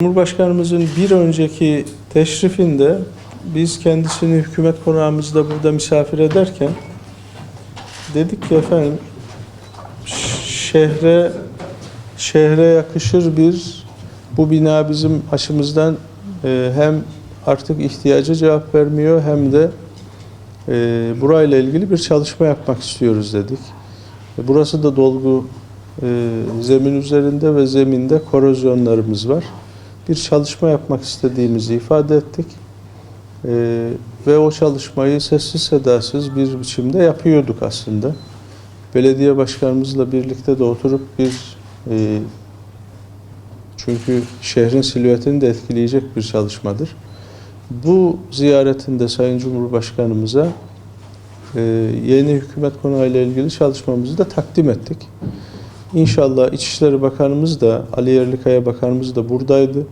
Cumhurbaşkanımızın bir önceki teşrifinde biz kendisini hükümet konağımızda burada misafir ederken dedik ki efendim şehre şehre yakışır bir bu bina bizim açımızdan e, hem artık ihtiyaca cevap vermiyor hem de e, burayla ilgili bir çalışma yapmak istiyoruz dedik. E, Burası da dolgu e, zemin üzerinde ve zeminde korozyonlarımız var. Bir çalışma yapmak istediğimizi ifade ettik. E, ve o çalışmayı sessiz sedasız bir biçimde yapıyorduk aslında. Belediye başkanımızla birlikte de oturup bir e, çünkü şehrin silüetini de etkileyecek bir çalışmadır. Bu ziyaretinde Sayın Cumhurbaşkanımıza e, yeni hükümet konağıyla ilgili çalışmamızı da takdim ettik. İnşallah İçişleri Bakanımız da Ali Yerlikaya Bakanımız da buradaydı.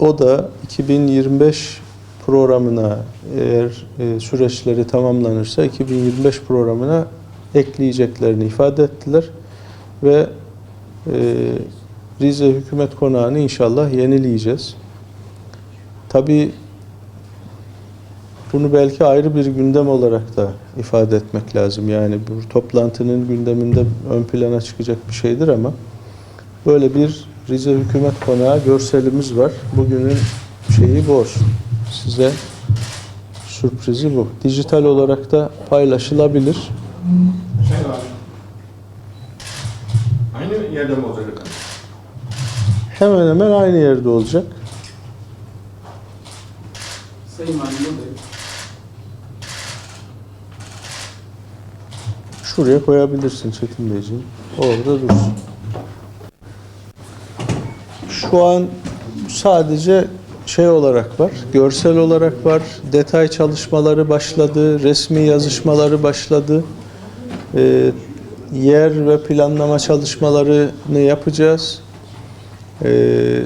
O da 2025 programına eğer e, süreçleri tamamlanırsa 2025 programına ekleyeceklerini ifade ettiler ve e, Rize Hükümet Konağı'nı inşallah yenileyeceğiz. Tabii bunu belki ayrı bir gündem olarak da ifade etmek lazım. Yani bu toplantının gündeminde ön plana çıkacak bir şeydir ama böyle bir Rize Hükümet Konağı görselimiz var. Bugünün şeyi bu olsun. Size sürprizi bu. Dijital olarak da paylaşılabilir. Sayın Valim. Aynı yerde mi olacak efendim? Hemen hemen aynı yerde olacak. Sayın Valim buradayım. Şuraya koyabilirsin Çetin Beyciğim. Orada dursun. Şu an sadece şey olarak var, görsel olarak var. Detay çalışmaları başladı, resmi yazışmaları başladı. Ee, yer ve planlama çalışmalarını yapacağız. Ee,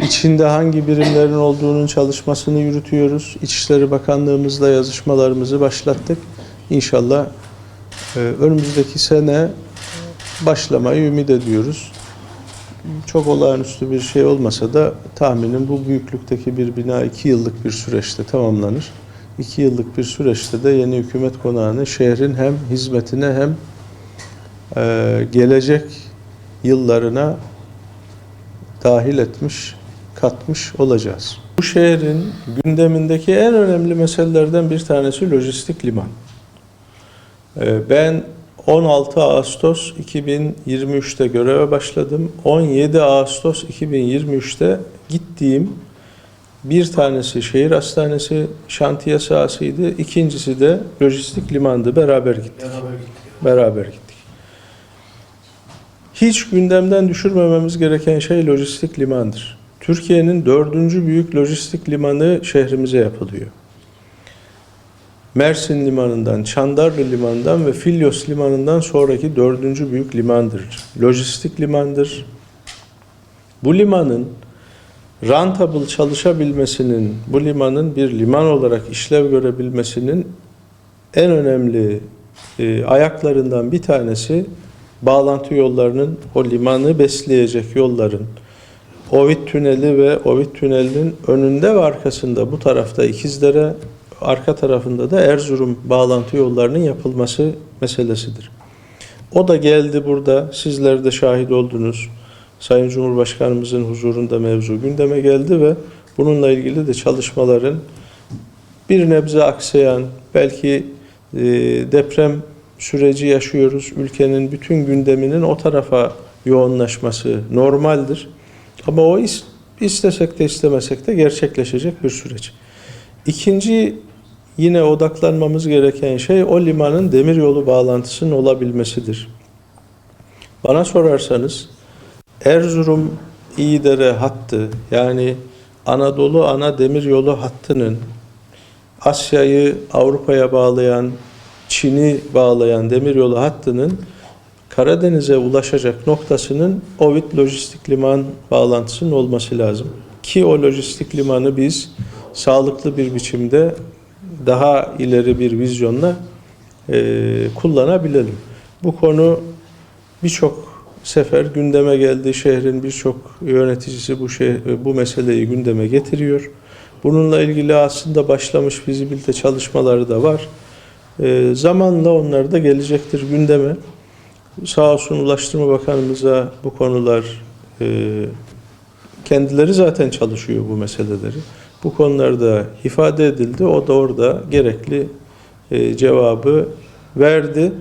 içinde hangi birimlerin olduğunun çalışmasını yürütüyoruz. İçişleri Bakanlığımızla yazışmalarımızı başlattık. İnşallah ee, önümüzdeki sene başlamayı ümit ediyoruz. Çok olağanüstü bir şey olmasa da tahminim bu büyüklükteki bir bina iki yıllık bir süreçte tamamlanır. İki yıllık bir süreçte de yeni hükümet konağını şehrin hem hizmetine hem e, gelecek yıllarına dahil etmiş, katmış olacağız. Bu şehrin gündemindeki en önemli meselelerden bir tanesi lojistik liman. Ee, Ben 16 Ağustos 2023'te göreve başladım. 17 Ağustos 2023'te gittiğim bir tanesi şehir hastanesi şantiye sahasıydı. İkincisi de lojistik limandı. Beraber gittik. Beraber gittik. Beraber gittik. Hiç gündemden düşürmememiz gereken şey lojistik limandır. Türkiye'nin dördüncü büyük lojistik limanı şehrimize yapılıyor. Mersin Limanı'ndan, Çandarlı Limanı'ndan ve Filyos Limanı'ndan sonraki dördüncü büyük limandır. Lojistik limandır. Bu limanın rentable çalışabilmesinin, bu limanın bir liman olarak işlev görebilmesinin en önemli e, ayaklarından bir tanesi bağlantı yollarının, o limanı besleyecek yolların, Ovid Tüneli ve Ovid Tüneli'nin önünde ve arkasında bu tarafta İkizdere, arka tarafında da Erzurum bağlantı yollarının yapılması meselesidir. O da geldi burada, sizler de şahit oldunuz. Sayın Cumhurbaşkanımızın huzurunda mevzu gündeme geldi ve bununla ilgili de çalışmaların bir nebze aksayan, belki e, deprem süreci yaşıyoruz. Ülkenin bütün gündeminin o tarafa yoğunlaşması normaldir. Ama o is- istesek de istemesek de gerçekleşecek bir süreç. İkinci yine odaklanmamız gereken şey o limanın demiryolu bağlantısının olabilmesidir. Bana sorarsanız Erzurum İyidere hattı yani Anadolu ana demiryolu hattının Asya'yı Avrupa'ya bağlayan, Çin'i bağlayan demiryolu hattının Karadeniz'e ulaşacak noktasının Ovid Lojistik Liman bağlantısının olması lazım. Ki o lojistik limanı biz sağlıklı bir biçimde daha ileri bir vizyonla e, kullanabilelim. Bu konu birçok sefer gündeme geldi. Şehrin birçok yöneticisi bu şey, bu meseleyi gündeme getiriyor. Bununla ilgili aslında başlamış fizibilite çalışmaları da var. Ee, zamanla onlar da gelecektir gündeme. Sağ olsun Ulaştırma Bakanımıza bu konular e, kendileri zaten çalışıyor bu meseleleri. Bu konularda ifade edildi. O da orada gerekli e, cevabı verdi.